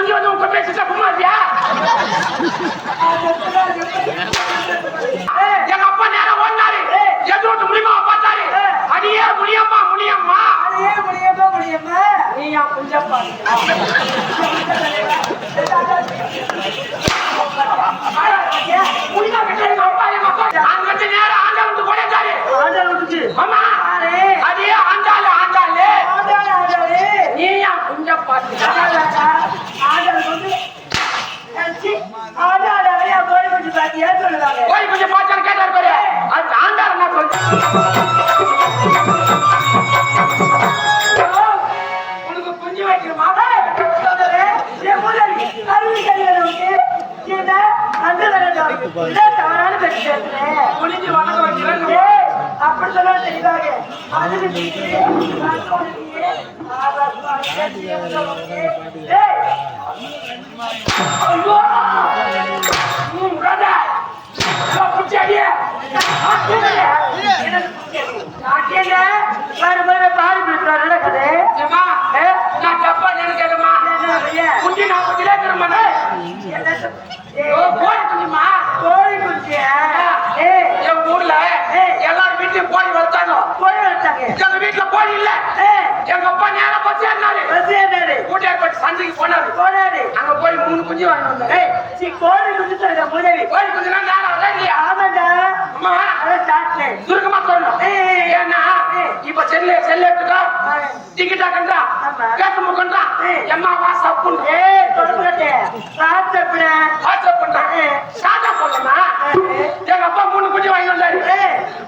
குஞ்சு வந்து உங்க பேசிட்டா குமாரியா எங்க அப்பா நேரம் ஓடினாரு எதிரோட்டு முடியுமா பார்த்தாரு அடியே முடியம்மா முடியம்மா அதையே முடியுமா முடியுமா நீ என் குஞ்சப்பா முடியா கிட்ட எங்க அப்பா எங்க அப்பா அங்கிட்டு நேரம் ஆண்டவனுக்கு கொடைச்சாரு விட்டுச்சு ஆமா அடியே ஆண்டாளு நான் தப்பா நினைக்கிறேம்மா. என்ன பையன்? குஞ்சு நான் குஞ்சிலே திரும்பனே. என்ன சொ- ஐயோ, ஏய், கோழி குஞ்சும்மா. கோழி குஞ்சியா? ஏய், என் ஊர்ல வீட்லயும் கோழி வளர்த்தாங்க கோழி வச்சாங்க. எங்க வீட்டுல கோழி இல்ல எங்க அப்பா நேரம் பஸ் ஏறினாரு பஸ் ஏறினாரு. கூட்டியார் போட்டு சந்தைக்கு போனாரு போனாரு. அங்க போய் மூணு குஞ்சு வாங்கி வந்தாரு சீ, கோழி குஞ்சு சொல்லுங்க, முதலாளி. கோழி குஞ்சுலாம் நேரம் வரல இல்லையா ஆமாண்டா. அம்மா அதான் சாப்பிட்டேன். சுருக்கமா சொல்லணும். ஏன்னா இப்ப செல்லு செல்லு எடுத்துக்கோ ஏய். டிக்கெட்டா கண்டா. பேச முக்கண்டா. எம்மா வா சப்புன்னு ஏய், தொடக்கூடாது. சாப்பிட்டேன். வாட்ஸ்அப் பண்றா ஏய். சாதா போடலமா ஏய். எங்க அப்பா மூணு குஞ்சு வாங்கி வந்தாரு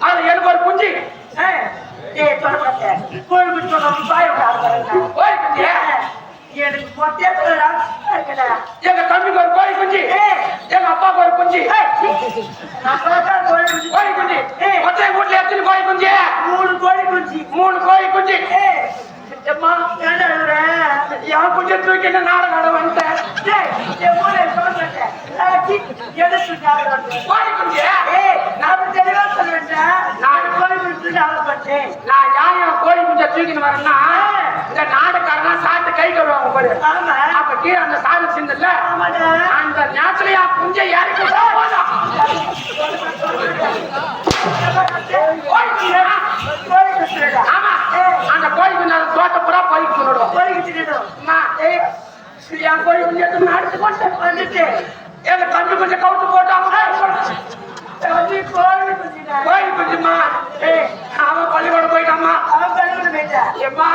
அது ஏய், ஏய், தொடக்கூடாது. கோழி குஞ்சு சொன்னா பாய எனக்கு மொத்தே சொல்லடா. எங்க தம்பிக்கு ஒரு கோழி குஞ்சு. எங்க அப்பாவுக்கு ஒரு குஞ்சு கோழி குஞ்சு. கோழி குஞ்சு. மொத்த வீட்டுல எத்தனை கோழி குஞ்சு மூணு கோழி குஞ்சு. மூணு கோழி குஞ்சு? என் குஞ்சு தூக்கி என்ன நாடகம் ஆட வந்துட்டேன் வருது? கோழி குஞ்சு நான் தெளிவா சொல்லுவேன்டா. ஆசைப்பட்டேன். நான் யார் என் கோழி குஞ்சை தூக்கின்னு வரேன்னா இந்த நாடுக்காரனா சாப்பிட்டு கை கழுவாங்க பாரு ஆமா. அப்ப கீழே அந்த சாதம் சிந்தல ஆமாடா. அந்த நேரத்துல என் குஞ்சை குஞ்சுடா. ஆமா. அந்த கோழி குஞ்சு அந்த தோட்ட புறா கோழி குஞ்சிடும் கோழி குஞ்சுடணும். அம்மா ஏய் என் கோழி குஞ்சு எடுத்து அடுத்து கொண்டு வந்துட்டு. எங்க தம்பி கொஞ்சம் கவுத்து போட்டாங்க கோழி குஞ்சுமா அவன் பள்ளிக்கூடம் போயிட்டாமா அவன் பள்ளிக்கூடம் போயிட்டா. எம்மா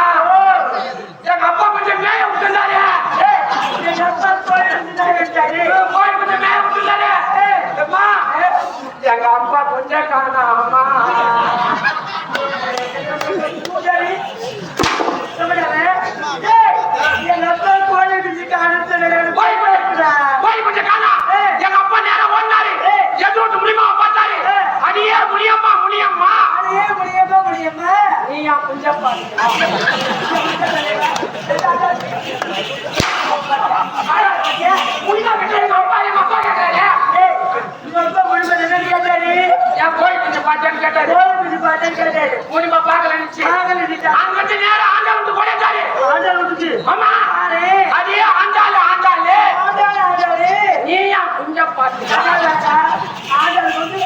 எங்க அப்பா கொஞ்சம் மேய விட்டுருந்தாரு எங்க அப்பா கோழி குஞ்சுடா கொஞ்சம் மேய விட்டுருந்தாரு எம்மா எங்க அப்பா கொஞ்சம் காணாமா சரி. சொல்லுடா. ஏய், எங்க அப்பா கோழி குஞ்சு காணத்துல கோழி கொஞ்சம் கோழி கொஞ்சம் காணா எங்க அப்பா நேரம் ஓடினாரு எதிரோட்டு முடியுமா பார்த்தாரு அடியே முடியம்மா முடியம்மா அதையே முடியுமா முடியுமா நீ என் குஞ்சப்பா முடியா கிட்ட எங்க அப்பா எங்க அப்பா கேட்டாரு ஏய், உங்க அப்பா குடும்பம் என்ன கேட்டாரு என் கோழி கொஞ்சம் பாத்தியான்னு கேட்டாரு கோழி குஞ்சு பார்த்தா கேட்டாரு முடியுமா பார்க்கல நினைச்சு ஆகல நிட்டா. அங்கிட்டு நேரம் ஆண்டவனுக்கு கொடைச்சாரு ஆண்டல் விட்டுச்சு. ஆமா ஆளே. அதே ஆண்டாளு ஆண்டாளு ஆண்டாள் ஆண்டாளே. நீ என் குஞ்சப்பா ஆண்டாளாடா. ஆண்டாள் வந்து,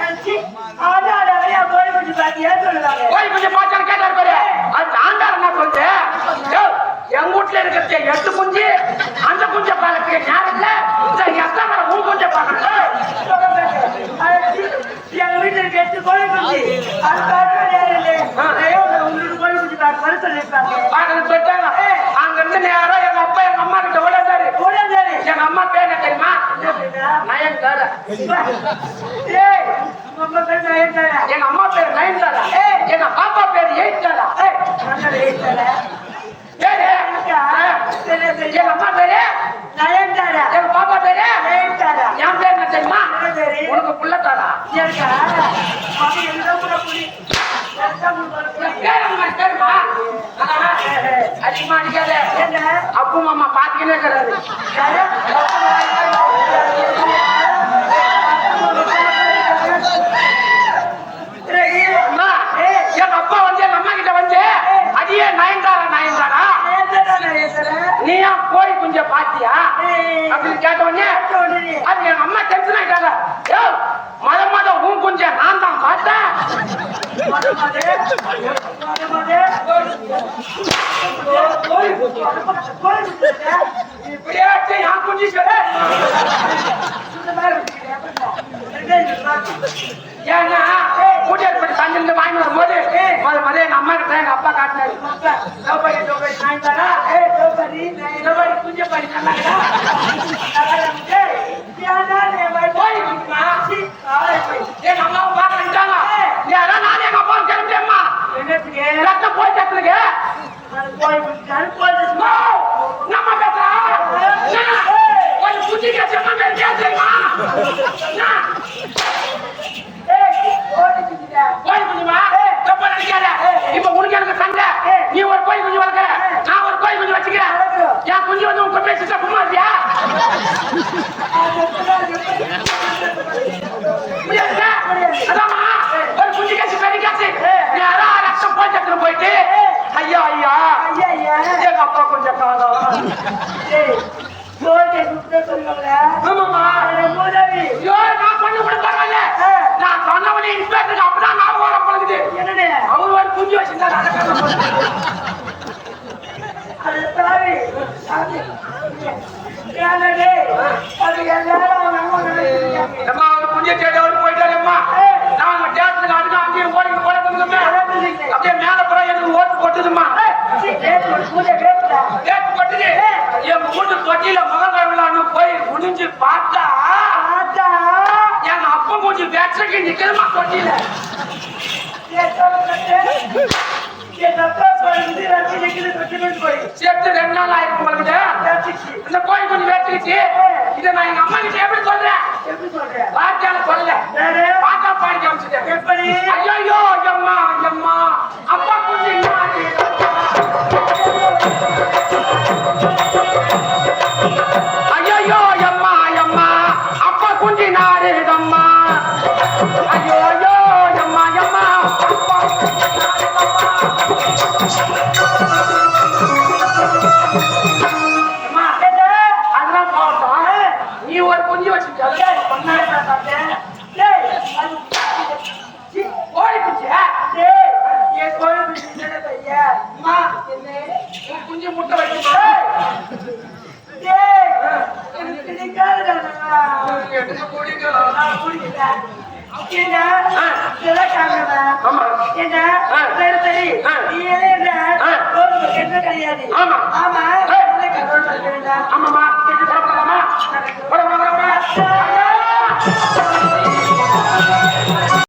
அஹ் சி, ஆண்டாள் ஆண்டாளே, கோழி குஞ்சு பாத்தியா சொல்லுவாங்க. கோழி கொஞ்சம் பாத்தியான்னு கேட்டாரு பாரு அது ஆண்டாள் என்ன சொல்லுது யோவ், எங்க வீட்டுல இருக்கிறது எட்டு குஞ்சு அந்த குஞ்ச பார்க்கறதுக்கு நேரத்துல இந்த எத்தனை உன் குஞ்ச பார்க்கணும் அஹ் சி, எங்க வீட்டுல இருக்க எட்டு கோழி குஞ்சு. அது பார்க்க நேரம் இல்லை. ஐயோ, உங்களுக்கு கோழி குஞ்சு பார்க்க வர சொல்லியிருப்பாங்க. பார்க்கணும் சொல்லிட்டாங்க அங்க இருந்து நேரம் எங்க அப்பா எங்க அம்மா கிட்ட ஓடாதாரு ஓடாதாரு. எங்க அம்மா பேர் என்ன தெரியுமா என்ன பேரா? நயன்தாரா அம்மா பேர் நயன்தாரா. எங்க எங்க பாப்பா பேர் எயிட்டாரா ஆண்டாள் எங்க அம்மா பேரு நயன்தாரா. எங்க பாப்பா பேரு நயன்தாரா. என் பேர் என்ன தெரியுமா? உனக்கு தெரியுமா? அதிகமா அடிக்காத? அப்பு மாமா பாத்துக்கினே இருக்கிறாரு. விளையாட்டு யார் கொஞ்சம் சொல்ல ஏன்னா கூட்டியார் பட்டு தங்கிருந்து வாங்கி வரும்போது முத முதல்ல எங்க அம்மா கிட்ட அப்பா காட்டினாரு பிள்ளைங்க நம்ம பேசுறா ஒரு குட்டி கேட்டு தெரியுமா அப்பா கொஞ்சம் காதம் கோல்டை சுத்த சொல்லுவாங்களே ஆமாமா கொஞ்சம் பார்த்தா? பார்த்தா? என் அப்பா கொஞ்சம் வெற்றக்கு நிக்கிறமா தொட்டில சேர்த்து ரெண்டு நாள் ஆயிருக்கு உங்களுக்கு இந்த கோயில் கொஞ்சம் வேற்றுக்கிச்சு. இதை நான் எங்க அம்மா கிட்ட எப்படி சொல்றேன்? எப்படி சொல்றேன்? வார்த்தையால சொல்ல ஏண்டா? சரி சரி. நீ ஏண்டா? என்ன கிடையாது. ஆமா. ஆமா. கண்ட்ரோல் பண்ண வேண்டாம்? ஆமாமா கேட்டு போறமா போறமா போறமா